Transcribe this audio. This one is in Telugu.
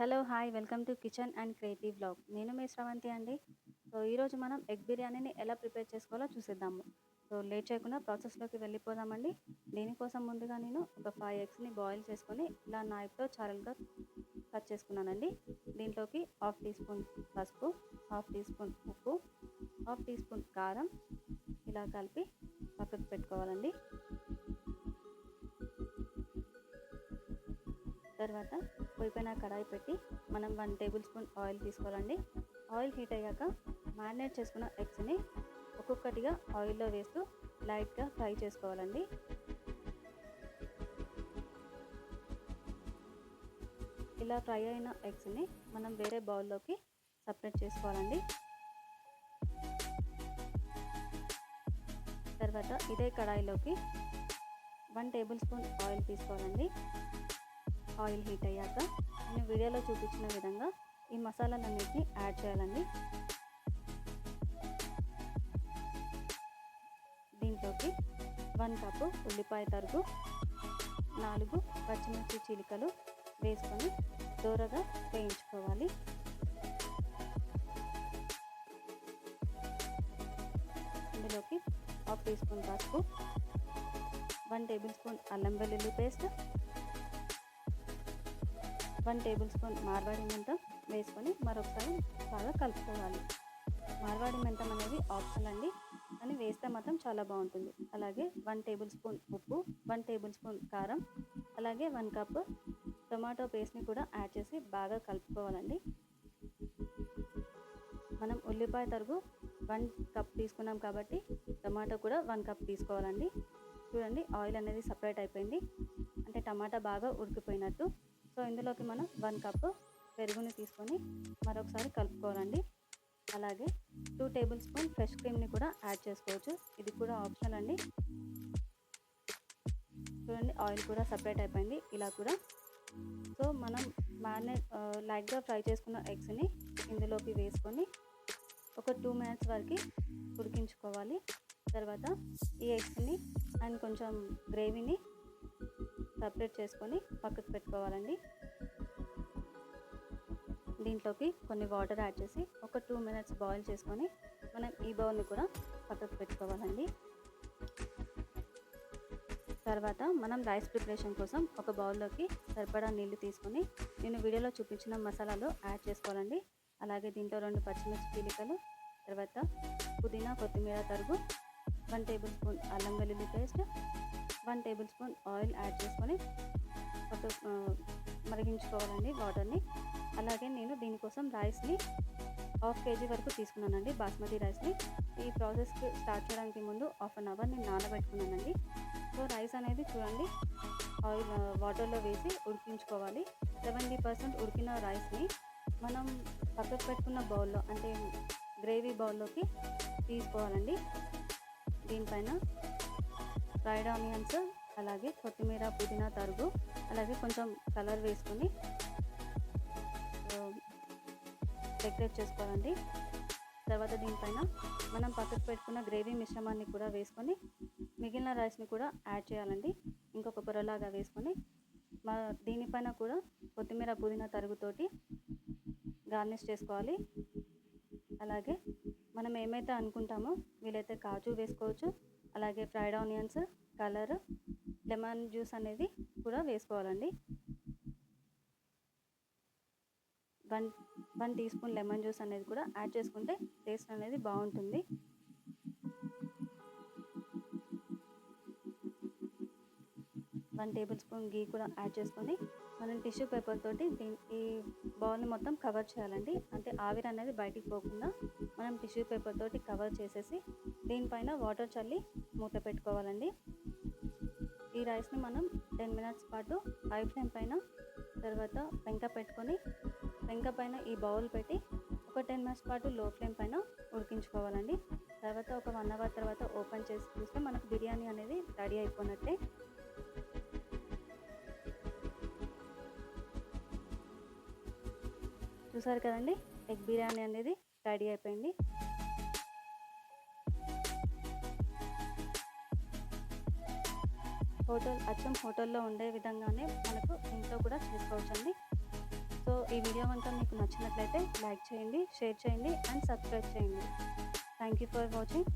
Hello hi. Welcome to kitchen and creative vlog నేను మీ శ్రవంతి అండి. సో ఈరోజు మనం ఎగ్ బిర్యానీని ఎలా ప్రిపేర్ చేసుకోవాలో చూసేద్దాము. సో లేట్ చేయకుండా ప్రాసెస్లోకి వెళ్ళిపోదామండి. దీనికోసం ముందుగా నేను ఒక ఫైవ్ ఎగ్స్ని బాయిల్ చేసుకొని ఇలా నైఫ్తో చారలుగా కట్ చేసుకున్నానండి. దీంట్లోకి హాఫ్ టీ స్పూన్ పసుపు హాఫ్ టీ స్పూన్ ఉప్పు హాఫ్ టీ స్పూన్ కారం ఇలా కలిపి పక్కకు పెట్టుకోవాలండి. తర్వాత పొయ్యి కడాయి పెట్టి మనం వన్ టేబుల్ స్పూన్ ఆయిల్ తీసుకోవాలండి. ఆయిల్ హీట్ అయ్యాక మ్యారినేట్ చేసుకున్న ఎగ్స్ని ఒక్కొక్కటిగా ఆయిల్లో వేస్తూ లైట్గా ఫ్రై చేసుకోవాలండి. ఇలా ఫ్రై అయిన ఎగ్స్ని మనం వేరే బౌల్లోకి సపరేట్ చేసుకోవాలండి. తర్వాత ఇదే కడాయిలోకి వన్ టేబుల్ స్పూన్ ఆయిల్ తీసుకోవాలండి. ఆయిల్ హీట్ అయ్యాక నేను వీడియోలో చూపించిన విధంగా ఈ మసాలాలన్నింటినీ యాడ్ చేయాలండి. దీంట్లోకి వన్ కప్పు ఉల్లిపాయ తరుగు నాలుగు పచ్చిమిర్చి చిలికలు వేసుకొని దూరగా వేయించుకోవాలి. ఇందులోకి హాఫ్ టీ స్పూన్ పసుపు వన్ టేబుల్ స్పూన్ అల్లం వెల్లుల్లి paste one tablespoon Marwadi మెంతం వేసుకొని మరొకసారి బాగా కలుపుకోవాలి. మార్వాడి మెంతం అనేది ఆప్షన్ అండి. అని వేస్తే మాత్రం చాలా బాగుంటుంది. అలాగే వన్ టేబుల్ స్పూన్ ఉప్పు వన్ టేబుల్ స్పూన్ కారం అలాగే వన్ కప్ టొమాటో పేస్ట్ని కూడా యాడ్ చేసి బాగా కలుపుకోవాలండి. మనం ఉల్లిపాయ తరుగు వన్ కప్ తీసుకున్నాం కాబట్టి టమాటో కూడా వన్ కప్ తీసుకోవాలండి. చూడండి ఆయిల్ అనేది సపరేట్ అయిపోయింది. అంటే టమాటా బాగా ఉడికిపోయినట్టు. సో ఇందులోకి మనం వన్ కప్ పెరుగుని తీసుకొని మరొకసారి కలుపుకోవాలండి. అలాగే టూ టేబుల్ స్పూన్ ఫ్రెష్ క్రీమ్ని కూడా యాడ్ చేసుకోవచ్చు. ఇది కూడా ఆప్షనల్ అండి. చూడండి ఆయిల్ కూడా సపరేట్ అయిపోయింది. ఇలా కూడా. సో మనం మ్యారినేట్ లైట్గా ఫ్రై చేసుకున్న ఎగ్స్ని ఇందులోకి వేసుకొని ఒక టూ మినిట్స్ వరకు ఉడికించుకోవాలి. తర్వాత ఈ ఎగ్స్ని అండ్ కొంచెం గ్రేవీని సపరేట్ చేసుకొని పక్కకు పెట్టుకోవాలండి. దీంట్లోకి కొన్ని వాటర్ యాడ్ చేసి ఒక టూ మినిట్స్ బాయిల్ చేసుకొని మనం ఈ బౌల్ని కూడా పక్కకు పెట్టుకోవాలండి. తర్వాత మనం రైస్ ప్రిపరేషన్ కోసం ఒక బౌల్లోకి సరిపడా నీళ్ళు తీసుకొని నేను వీడియోలో చూపించిన మసాలాలు యాడ్ చేసుకోవాలండి. అలాగే దీంట్లో రెండు పచ్చిమిర్చి పీలికలు తర్వాత పుదీనా కొత్తిమీర తరుగు వన్ టేబుల్ స్పూన్ అల్లం వెల్లుల్లి paste one tablespoon oil add చేసుకొని ఒక మరిగించుకోవాలండి వాటర్ని. అలాగే నేను దీనికోసం రైస్ని హాఫ్ కేజీ వరకు తీసుకున్నానండి బాస్మతి రైస్ని. ఈ ప్రాసెస్కి స్టార్ట్ చేయడానికి ముందు హాఫ్ అన్ అవర్ నేను నానబెట్టుకున్నానండి. సో రైస్ అనేది చూడండి ఆయిల్ వాటర్లో వేసి ఉడికించుకోవాలి. సెవెంటీ పర్సెంట్ ఉడికిన రైస్ని మనం పక్కకు పెట్టుకున్న బౌల్లో అంటే గ్రేవీ బౌల్లోకి తీసుకోవాలండి. దీనిపైన ఫ్రైడ్ ఆనియన్స్ అలాగే కొత్తిమీర పుదీనా తరుగు అలాగే కొంచెం కలర్ వేసుకొని డెకరేట్ చేసుకోవాలండి. తర్వాత దీనిపైన మనం పక్కకు పెట్టుకున్న గ్రేవీ మిశ్రమాన్ని కూడా వేసుకొని మిగిలిన రైస్ని కూడా యాడ్ చేయాలండి. ఇంకొక పొరలాగా వేసుకొని మా దీనిపైన కూడా కొత్తిమీర పుదీనా తరుగుతోటి గార్నిష్ చేసుకోవాలి. అలాగే మనం ఏమైతే అనుకుంటామో వీలైతే కాజు వేసుకోవచ్చు. అలాగే fried onions colour lemon juice అనేది కూడా వేసుకోవాలండి. One one teaspoon lemon juice అనేది కూడా యాడ్ చేసుకుంటే టేస్ట్ అనేది బాగుంటుంది. వన్ టేబుల్ స్పూన్ గీ కూడా యాడ్ చేసుకొని మనం టిష్యూ పేపర్ తోటి ఈ బౌల్ని మొత్తం కవర్ చేయాలండి. అంటే ఆవిరి అనేది బయటికి పోకుండా మనం టిష్యూ పేపర్ తోటి కవర్ చేసేసి దీనిపైన వాటర్ చల్లి మూత పెట్టుకోవాలండి. ఈ రైస్ని మనం టెన్ మినిట్స్ పాటు హై ఫ్లేమ్ పైన తర్వాత పెంక పెట్టుకొని పెంక పైన ఈ బౌల్ పెట్టి ఒక టెన్ మినిట్స్ పాటు లో ఫ్లేమ్ పైన ఉడికించుకోవాలండి. తర్వాత ఒక వన్ అవర్ తర్వాత ఓపెన్ చేసి చూస్తే మనకు బిర్యానీ అనేది రెడీ అయిపోయినట్టే చూసారు కదండి? ఎగ్ బిర్యానీ అనేది రెడీ అయిపోయింది. హోటల్ అచ్చం హోటల్లో ఉండే విధంగానే మనకు ఇంట్లో కూడా చేసుకోవచ్చండి. సో ఈ వీడియో కనుక మీకు నచ్చినట్లయితే లైక్ చేయండి షేర్ చేయండి అండ్ సబ్స్క్రైబ్ చేయండి. Thank you for watching.